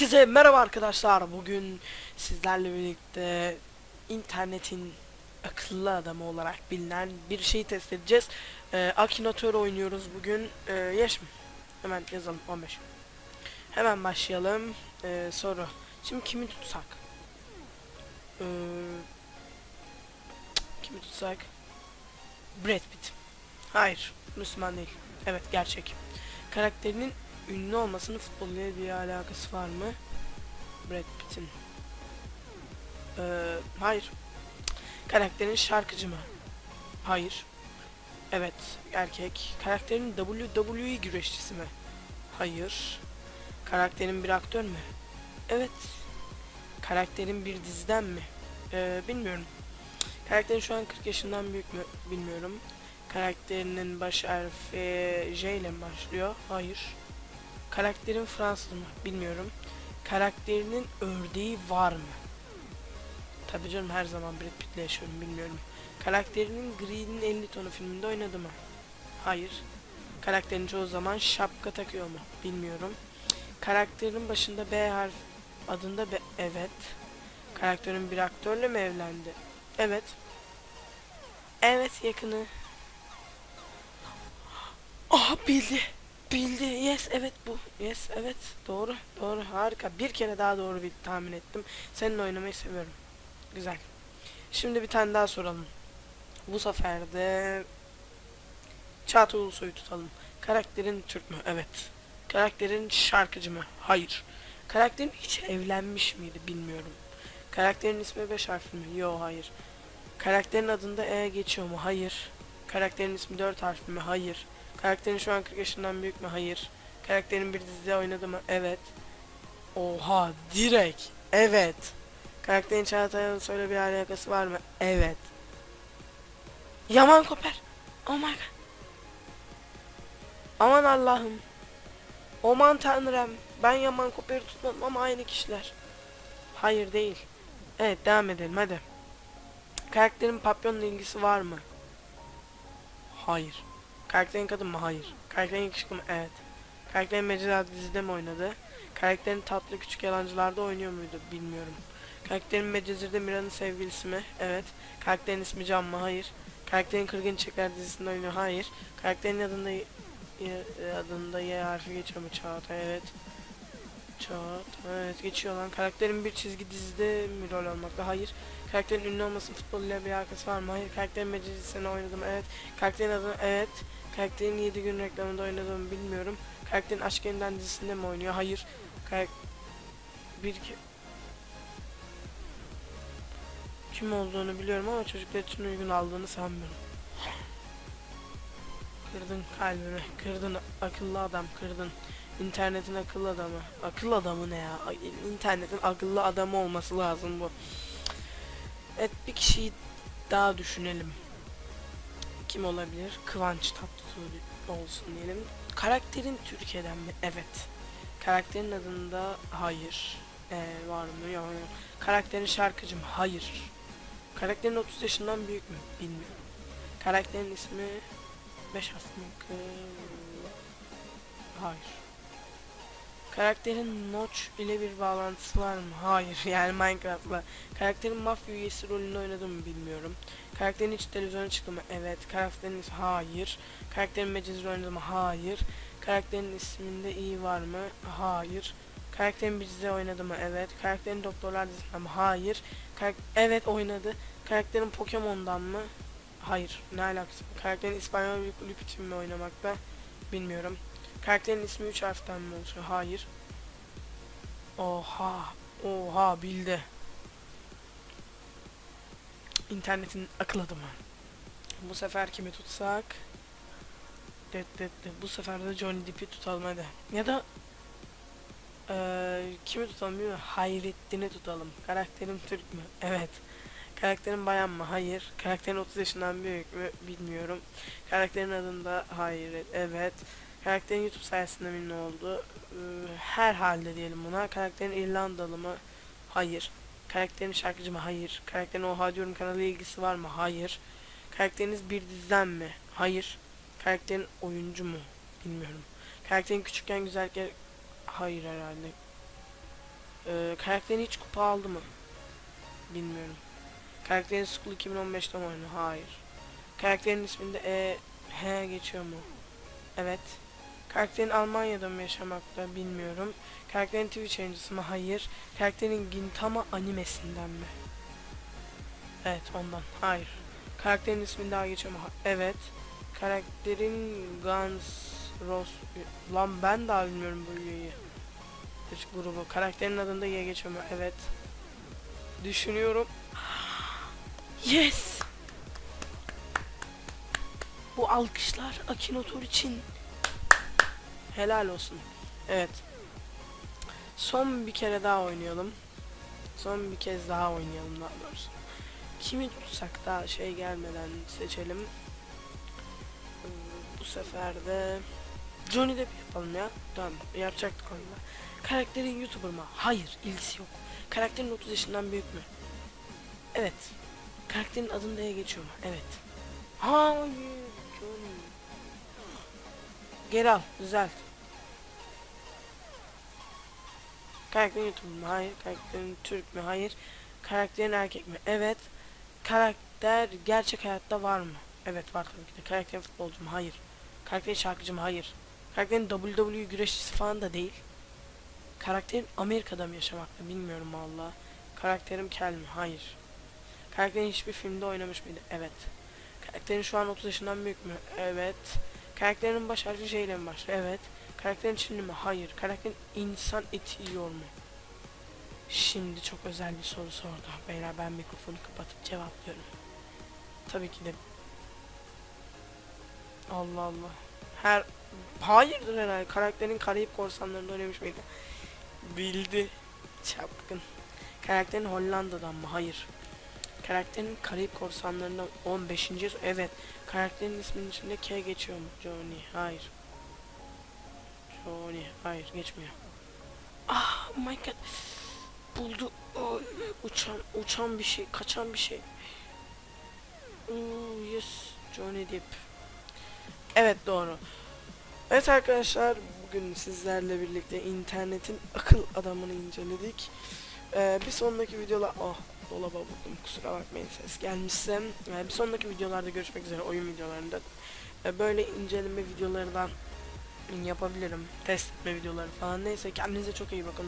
Herkese merhaba arkadaşlar. Bugün sizlerle birlikte internetin akıllı adamı olarak bilinen bir şeyi test edeceğiz. Ee, Akinator oynuyoruz bugün. Ee, yaş mı? Hemen yazalım 15. Hemen başlayalım. Ee, soru. Şimdi kimi tutsak? Ee, kimi tutsak? Brad Pitt. Hayır. Müslüman değil. Evet gerçek. Karakterinin ünlü olmasının futbolla bir alakası var mı? Brad Pitt'in. Ee, hayır. Karakterin şarkıcı mı? Hayır. Evet, erkek. Karakterin WWE güreşçisi mi? Hayır. Karakterin bir aktör mü? Evet. Karakterin bir diziden mi? Ee, bilmiyorum. Karakterin şu an 40 yaşından büyük mü? Bilmiyorum. Karakterinin baş harfi J ile mi başlıyor? Hayır. Karakterin Fransız mı? Bilmiyorum. Karakterinin ördeği var mı? Tabii canım her zaman Brad Pitt'le yaşıyorum bilmiyorum. Karakterinin Green'in 50 tonu filminde oynadı mı? Hayır. Karakterin çoğu zaman şapka takıyor mu? Bilmiyorum. Karakterin başında B harf adında B evet. Karakterin bir aktörle mi evlendi? Evet. Evet yakını. Aha bildi. Bildi. Yes evet bu. Yes evet. Doğru. Doğru. Harika. Bir kere daha doğru bir tahmin ettim. Seninle oynamayı seviyorum. Güzel. Şimdi bir tane daha soralım. Bu sefer de Çağatay Ulusoy'u tutalım. Karakterin Türk mü? Evet. Karakterin şarkıcı mı? Hayır. Karakterin hiç evlenmiş miydi? Bilmiyorum. Karakterin ismi beş harfli mi? Yo hayır. Karakterin adında E geçiyor mu? Hayır. Karakterin ismi dört harfli mi? Hayır. Karakterin şu an 40 yaşından büyük mü? Hayır. Karakterin bir dizide oynadı mı? Evet. Oha direkt. Evet. Karakterin Çağatay Ulusoy'la bir alakası var mı? Evet. Yaman Koper. Oh my god. Aman Allah'ım. Aman Tanrım. Ben Yaman Koper'i tutmadım ama aynı kişiler. Hayır değil. Evet devam edelim hadi. Karakterin papyonla ilgisi var mı? Hayır. Karakterin kadın mı? Hayır. Karakterin yakışıklı mı? Evet. Karakterin Mecra dizide mi oynadı? Karakterin tatlı küçük yalancılarda oynuyor muydu? Bilmiyorum. Karakterin Medcezir'de Mira'nın sevgilisi mi? Evet. Karakterin ismi Can mı? Hayır. Karakterin Kırgın Çiçekler dizisinde oynuyor? Hayır. Karakterin adında adında Y harfi geçiyor mu? Çağatay evet. Çağat evet geçiyor lan. Karakterin bir çizgi dizide mi rol almakta? Hayır. Karakterin ünlü olmasının futbolla bir alakası var mı? Hayır. Karakterin Medcezir'de oynadım? Evet. Karakterin adı evet. Karakterin 7 gün reklamında oynadığımı bilmiyorum. Karakterin Aşk Yeniden dizisinde mi oynuyor? Hayır. Karak bir kim olduğunu biliyorum ama çocuklar için uygun aldığını sanmıyorum. Kırdın kalbimi, kırdın akıllı adam, kırdın. İnternetin akıllı adamı. Akıllı adamı ne ya? İnternetin akıllı adamı olması lazım bu. Evet bir kişiyi daha düşünelim. Kim olabilir? Kıvanç Tatlıtuğ olsun diyelim. Karakterin Türkiye'den mi? Evet. Karakterin adında hayır. Ee, var mı? Yok. Karakterin şarkıcı mı? Hayır. Karakterin 30 yaşından büyük mü? Bilmiyorum. Karakterin ismi 5 harf mi? Kı- Hayır. Karakterin Notch ile bir bağlantısı var mı? Hayır. Yani Minecraft'la. Karakterin mafya üyesi rolünü oynadım mı bilmiyorum. Karakterin hiç televizyona çıktı mı? Evet. Karakterin ismi hayır. Karakterin Mecizir oynadı mı? Hayır. Karakterin isminde iyi var mı? Hayır. Karakterin bir dizi oynadı mı? Evet. Karakterin Doktorlar dizisinde mi? Hayır. Karak evet oynadı. Karakterin Pokemon'dan mı? Hayır. Ne alakası? Karakterin İspanyol bir kulüp için mi oynamakta? Bilmiyorum. Karakterin ismi 3 harften mi oluşuyor? Hayır. Oha. Oha bildi. İnternetin akıl adamı. Bu sefer kimi tutsak? Det det det. Bu sefer de Johnny Depp'i tutalım hadi. Ya da eee kimi tutalım bilmiyorum. Hayrettin'i tutalım. Karakterim Türk mü? Evet. Karakterin bayan mı? Hayır. Karakterin 30 yaşından büyük mü? Bilmiyorum. Karakterin adında hayret. Evet. Karakterin YouTube sayesinde ünlü oldu. Ee, herhalde diyelim buna. Karakterin İrlandalı mı? Hayır. Karakterin şarkıcı mı? Hayır. Karakterin Oha diyorum kanalı ilgisi var mı? Hayır. Karakteriniz bir diziden mi? Hayır. Karakterin oyuncu mu? Bilmiyorum. Karakterin küçükken güzelken... Hayır herhalde. karakterin hiç kupa aldı mı? Bilmiyorum. Karakterin School 2015'te mi oynuyor? Hayır. Karakterin isminde E, H geçiyor mu? Evet. Karakterin Almanya'da mı yaşamakta bilmiyorum. Karakterin Twitch yayıncısı mı? Hayır. Karakterin Gintama animesinden mi? Evet ondan. Hayır. Karakterin ismini daha geçiyor mu? Evet. Karakterin Guns Rose... Lan ben daha bilmiyorum bu üyeyi. Grubu. Karakterin adında Y geçiyor mu? Evet. Düşünüyorum. Yes! Bu alkışlar Akinotor için. Helal olsun. Evet. Son bir kere daha oynayalım. Son bir kez daha oynayalım daha doğrusu. Kimi tutsak daha şey gelmeden seçelim. Bu sefer de Johnny Depp yapalım ya. Tamam yapacaktık onunla. Karakterin YouTuber mı? Hayır ilgisi yok. Karakterin 30 yaşından büyük mü? Evet. Karakterin adında E geçiyor mu? Evet. Hayır Johnny. Geri al düzelt. Karakterin YouTuber mu? Hayır. Karakterin Türk mü? Hayır. Karakterin erkek mi? Evet. Karakter gerçek hayatta var mı? Evet var tabii ki de. Karakterin futbolcu mu? Hayır. Karakterin şarkıcı mı? Hayır. Karakterin WWE güreşçisi falan da değil. Karakterin Amerika'da mı yaşamakta? Bilmiyorum valla. Karakterim kel mi? Hayır. Karakterin hiçbir filmde oynamış mıydı? Evet. Karakterin şu an 30 yaşından büyük mü? Evet. Karakterin baş harfi J ile mi başlıyor? Evet. Karakterin Çinli mi? Hayır. Karakterin insan eti yiyor mu? Şimdi çok özel bir soru sordu. Beyler ben mikrofonu kapatıp cevaplıyorum. Tabii ki de. Allah Allah. Her Hayırdır herhalde. Karakterin Karayip Korsanları'nda oynamış mıydı? Bildi. Çapkın. Karakterin Hollanda'dan mı? Hayır. Karakterin Karayip Korsanları'ndan 15. so- Evet. Karakterin isminin içinde K geçiyor mu? Johnny. Hayır. Johnny. Hayır geçmiyor. Ah oh my god. Buldu. Oy, uçan uçan bir şey, kaçan bir şey. Ooh, yes. Johnny Depp. Evet doğru. Evet arkadaşlar bugün sizlerle birlikte internetin akıl adamını inceledik. Ee, bir sonraki videolar... Oh dolaba vurdum kusura bakmayın ses gelmişse. Ee, bir sonraki videolarda görüşmek üzere oyun videolarında. Ee, böyle inceleme videolarından yapabilirim. Test etme videoları falan. Neyse kendinize çok iyi bakın.